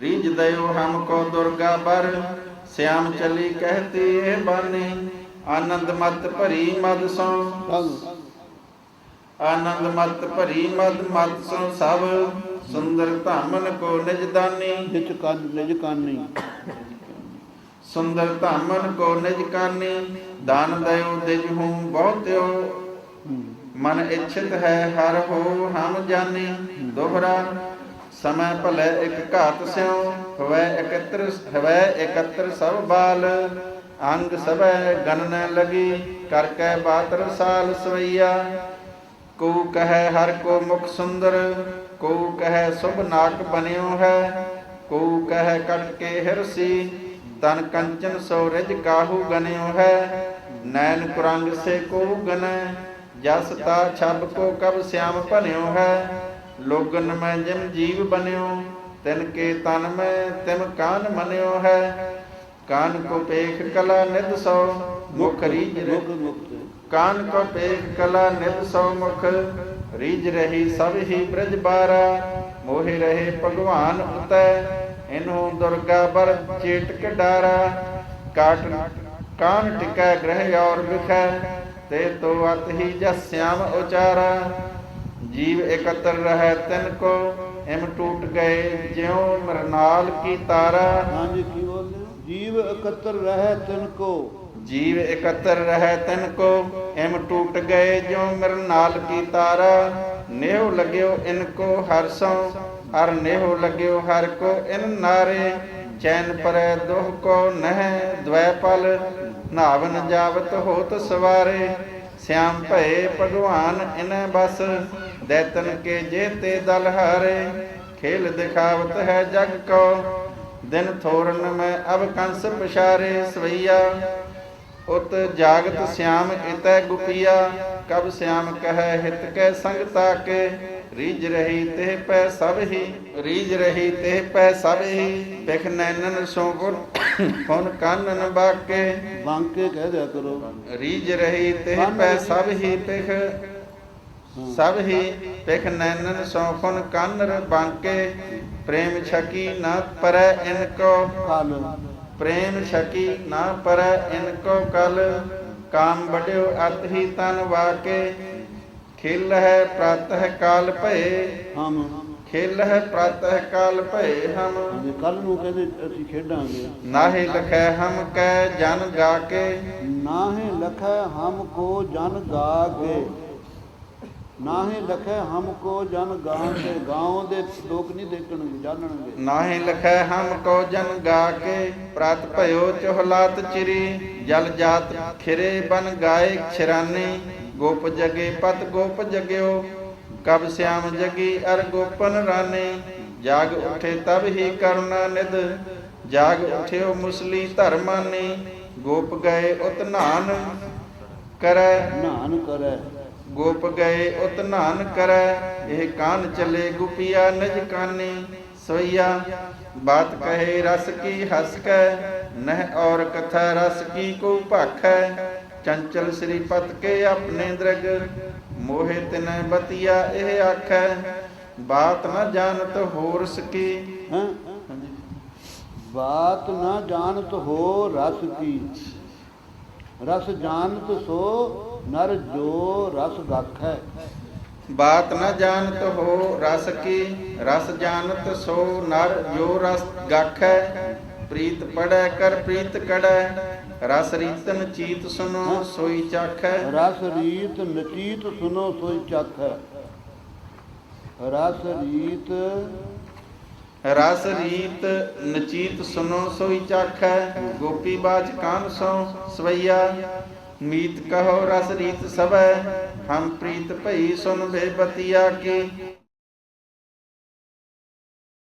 ਰੀਝ ਦਇਓ ਹਮ ਕੋ ਦੁਰਗਾ ਬਰ ਸਿਆਮ ਚਲੀ ਕਹਤੀ ਇਹ ਬਾਨੇ। ਆਨੰਦ ਮਤ ਭਰੀ ਮਦ ਸੋ। ਆਨੰਦ ਮਤ ਭਰੀ ਮਦ ਮਤ ਸੋ ਸਭ ਸੁੰਦਰ ਧਾਮਨ ਕੋ ਨਿਜ ਦਾਨੀ। ਨਿਜ ਕੰਨ ਨਿਜ ਕਾਨੀ। ਸੁੰਦਰ ਧਾਮਨ ਕੋ ਨਿਜ ਕਾਨੀ। ਦਾਨ ਦਇਓ ਦਿਜ ਹੂੰ ਬਹੁਤਿਓ। ਮਨ ਇਛਤ ਹੈ ਹਰ ਹੋ ਹਮ ਜਾਣੇ ਦੋਹਰਾ ਸਮੈ ਭਲੇ ਇਕ ਘਾਤ ਸਿਉ, ਹਵੈ ਇਕਤਰ ਹਵੈ ਇਕਤਰ ਸਭ ਬਾਲ। ਅੰਗ ਸਭੈ ਗਨਨ ਲਗੀ ਕਰ ਕੈ ਬਾਤਰ ਸਾਲ ਸਵਈਆ। ਕੋ ਕਹੈ ਹਰ ਕੋ ਮੁਖ ਸੁੰਦਰ ਕੋ ਕਹੈ ਸੁਭ ਨਾਕ ਬਨਿਓ ਹੈ। ਕੋ ਕਹੈ ਕਟ ਕੇ ਹਿਰਸੀ ਤਨ ਕੰਚਨ ਸੋ ਰਿਜ ਕਾਹੂ ਗਨਿਓ ਹੈ। ਨੈਨ ਕੁਰੰਗ ਸੇ ਕੋ ਗਨੈ ਜਸ ਤਾ ਛਬ ਕੋ ਕਬ ਸਿਆਮ ਭਨਿਓ ਹੈ। ਲੋਗਨ ਮੈਂ ਜਿਮ ਜੀਵ ਬਨਿਓ ਤਿਨ ਕੇ ਤਨ ਮੈਂ ਤਿਮ ਕਾਨ ਮਨਿਓ ਹੈ। ਕਾਨ ਕੋ ਪੇਖ ਕਲਾ ਨਿਦ ਸੋ ਮੁਖ ਰੀਜ ਕਾਨ ਕੋ ਪੇਖ ਕਲਾ ਨਿਤ ਸੋ ਮੁਖ ਰੀਜ ਰਹੀ ਸਭ ਹੀ ਬ੍ਰਜ ਬਾਰਾ। ਮੋਹਿ ਰਹੇ ਭਗਵਾਨ ਉਤੈ ਇਨਹੂ ਦੁਰਗਾ ਬਰ ਚੇਟਕ ਡਾਰਾ। ਕਾਟ ਕਾਨ ਟਿਕੈ ਗ੍ਰਹਿ ਔਰ ਵਿਖੈ ਤੇ ਤੋ ਅਤ ਹੀ ਜਸ ਸਿਆਮ ਉਚਾਰਾ। ਜੀਵ ਇਕਤਰ ਰਹਿ ਤਿਨ ਕੋ ਇਮ ਟੂਟ ਗਏ ਜਿਉ ਮਰਨਾਲ ਕੀ ਤਾਰਾ? ਹਾਂਜੀ ਕੀ ਬੋਲਦੇ ਹੋ? ਜੀਵ ਇਕੱਤਰ ਰਹਿ ਤਿਨ ਕੋ। ਜੀਵ ਇਕੱਤਰ ਰਹਿ ਤਨ ਕੋ ਐਮ ਟੂਟ ਗਏ ਜੋ ਮਿਰ ਨਾਲ ਕੀ ਤਾਰਾ? ਨੇਹ ਲਗਿਓ ਇਨ ਕੋ ਹਰ ਸੋ ਅਰ ਨੇਹ ਲਗਿਓ ਹਰ ਕੋ ਇਨ ਨਾਰੇ। ਚੈਨ ਪਰੈ ਦੁਖ ਕੋ ਨਹਿ ਦ્વੈ ਪਲ ਨਾਵਨ ਜਾਵਤ ਹੋਤ ਸਵਾਰੇ। ਸਿਆਮ ਭਏ ਭਗਵਾਨ ਇਨ ਬਸ ਦੈਤਨ ਕੇ ਜੇ ਤੇ ਦਲ ਹਾਰੇ ਖੇਲ ਦਿਖਾਵਤ ਹੈ ਜਗ ਕੋ। ਦਿਨ ਥੋਰਨ ਮੈਂ ਅਬ ਕੰਸ ਪਛਾਰੇ ਸਵਈਆ। ਉਤ ਜਾਗਤ ਸਿਆਮ ਇਤੈ ਗੁਪੀਆ ਕਬ ਸਿਆਮ ਕਹੈ ਹਿਤ ਕੈ ਸੰਗ ਤਾਕੇ ਰੀਜ ਰਹੀ ਤੇ ਪੈ ਸਭ ਹੀ ਰੀਜ ਰਹੀ ਤੇ ਪੈ ਸਭ ਹੀ। ਪਿਖ ਨੈਨਨ ਸੋ ਗੁਰ ਫੁਨ ਕਾਨਨ ਬਾਕੇ। ਬਾਂਕੇ ਕਹਿ ਦਿਆ ਕਰੋ। ਰੀਜ ਰਹੀ ਤੇ ਪੈ ਸਭ ਹੀ ਪਿਖ ਸਭ ਹੀ ਪਿਖ ਨੈਨਨ ਸੋ ਫੁਨ ਕਾਨਰ ਬਾਕੇ ਪ੍ਰੇਮ ਛਕੀ ਨਾ ਪਰੈ ਇਨ ਕੋ। ਕਾਲ ਪ੍ਰੇਮ ਛਕੀ ਨਾ ਪਰੈ ਇਨ ਕੋ ਕਲ ਕਾਮ ਬੜਿਓ ਅਤ ਹੀ ਤਨ ਵਾਕੇ। ਖਿਲ ਹੈ ਪ੍ਰਤਹ ਕਾਲ ਭਏ। ਹਮ ਖਿਲ ਹੈ ਪ੍ਰਤਹ ਕਾਲ ਭਏ ਹਮ। ਜੇ ਕੱਲ ਨੂੰ ਕਹਿੰਦੇ ਅਸੀਂ ਖੇਡਾਂਗੇ। ਨਾਹਿ ਲਖੈ ਹਮ ਕੈ ਜਨ ਗਾਕੇ। ਨਾਹੇ ਲਖੈ ਹਮ ਕੋ ਜਨ ਗਾ ਕੇ ਨਾਹੇ ਲਖੈ ਹਮ ਕੋ ਜਨ ਗਾਂ ਕੇ ਗਾਉਂ ਦੇ ਲੋਕ ਨਹੀਂ ਦੇਖਣਗੇ ਜਾਣਨਗੇ ਨਾਹਿ ਲਖੈ ਹਮ ਕੋ ਜਨ ਗਾਕੇ ਪ੍ਰਤ ਭਇਓ ਚੋਹਲਾਤ ਚਿਰੀ ਜਲ ਜਾਤ ਖਿਰੇ ਬਨ ਗਾਏ ਛਰਾਨੇ ਗੋਪ ਜਗੇ ਪਤ ਗੋਪ ਜਗਿਓ ਕਬ ਸਿਆਮ ਜਗੀ ਅਰ ਗੋਪਨ ਰਾਨੇ ਜਾਗ ਉਠੇ ਤਬ ਹੀ ਕਰੁਣਾ ਨਿਦ ਜਾਗ ਉਠਿਓ ਮੁਸਲੀ ਧਰਮਾਨੀ ਗੋਪ ਗਏ ਉਤ ਨਾਨ ਕਰੈ। ਨਾਨ ਕਰੈ। ਗੋਪ ਗਏ ਉਤ ਨਾਨ ਕਰੈ, ਇਹ ਕਾਨ ਚਲੇ ਗੁਪੀਆ ਨਿਜ ਕਾਨੇ ਸੋਈਆ। ਬਾਤ ਕਹੇ, ਰਸ ਕੀ ਹਸ ਕੈ, ਨਹਿ ਔਰ ਕਥਾ, ਰਸ ਕੀ ਕੋ ਭਾਖੈ। ਚੰਚਲ ਸ੍ਰੀ ਪਤ ਕੇ ਆਪਣੇ ਦਰਗ, ਮੋਹਿ ਤਿਨੈ ਬਤੀਆ ਇਹ ਆਖੈ। ਬਾਤ ਨ ਜਾਣਤ ਹੋਰ ਸਕੀ। ਬਾਤ ਨਾ ਜਾਣਤ ਹੋ ਰਸ ਕੀ। ਰਸ ਜਾਣਤ ਸੋ ਨਰ ਜੋ ਰਸ ਗਾਖੈ। ਬਾਤ ਨ ਜਾਣਤ ਹੋ ਰਸ ਕੀ ਰਸ ਜਾਣਤ ਸੋ ਨਰ ਜੋ ਰਸ ਗਾਖੈ। ਪ੍ਰੀਤ ਪੜੈ ਕਰ ਪ੍ਰੀਤ ਕੜੈ ਰਸ ਰੀਤਨ ਚੀਤ ਸੁਨੋ ਸੋਈ ਚਾਖੈ। ਰਸ ਰੀਤ ਨਚੀਤ ਸੁਨੋ ਸੋਈ ਚੱਖੈ। ਰਸ ਰੀਤ ਰਸ ਰੀਤ ਨਚੀਤ ਸੁਨੋ ਸੋਈ ਚਾਖੈ। ਗੋਪੀ ਬਾਜ ਕਾਨ ਸੋ ਸਵਈਆ। ਮੀਤ ਕਹੋ ਰਸ ਰੀਤ ਸਭੈ ਹਮ ਪ੍ਰੀਤ ਭਈ ਸੁਨ ਬੇਬਤੀਆ ਕੀ।